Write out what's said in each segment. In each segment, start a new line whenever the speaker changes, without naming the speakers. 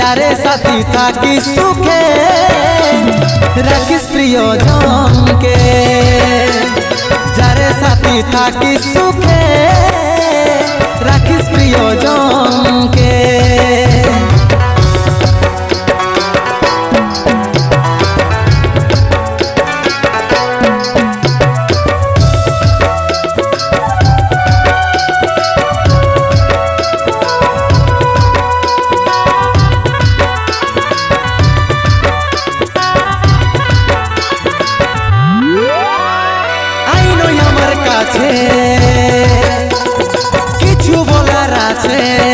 जारे साथी ताकि सुखे राखी प्रिय के जारे साथी ताकि सुखे राखी प्रिय जन say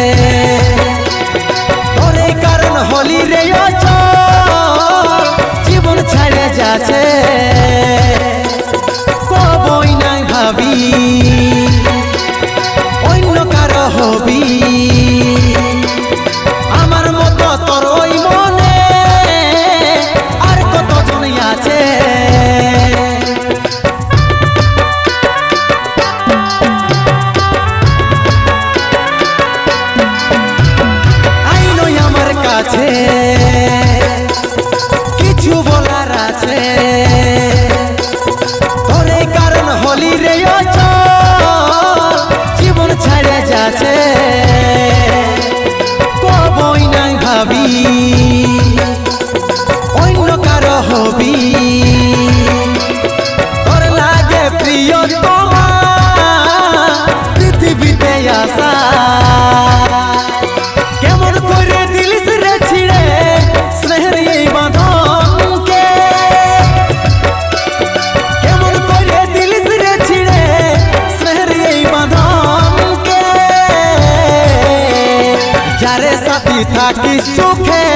থাকি সুখে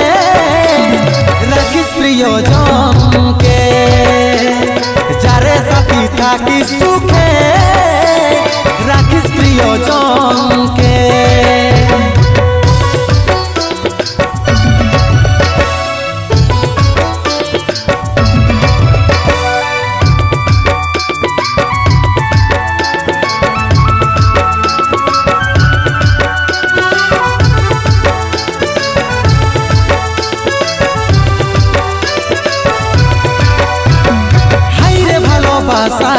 রাখিস প্রিয়জন কে যারে সাথী থাকি সুখে सा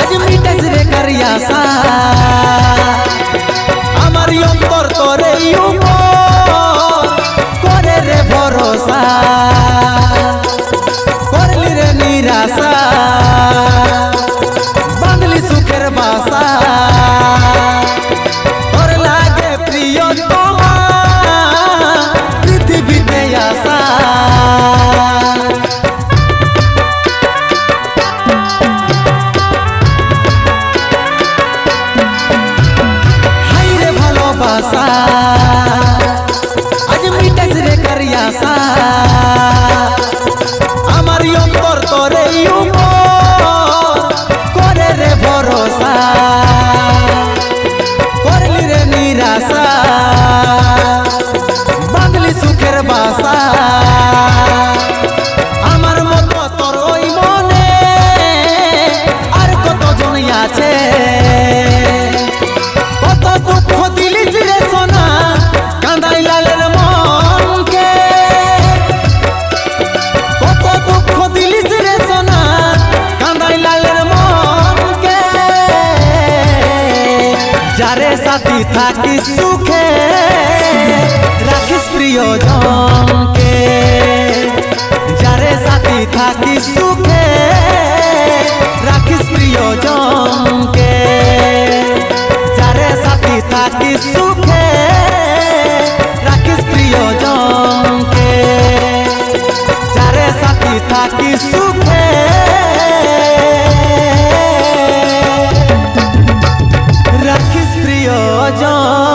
आज मिटस रे करिया सा আমার অন্তর তোরে করে রে ভরসা जारे साथी था कि सुखे राखिस प्रियजन के। जारे साथी था कि सुखे राखिस प्रियजन के। जारे साथी था कि सुखे প্রিয়জন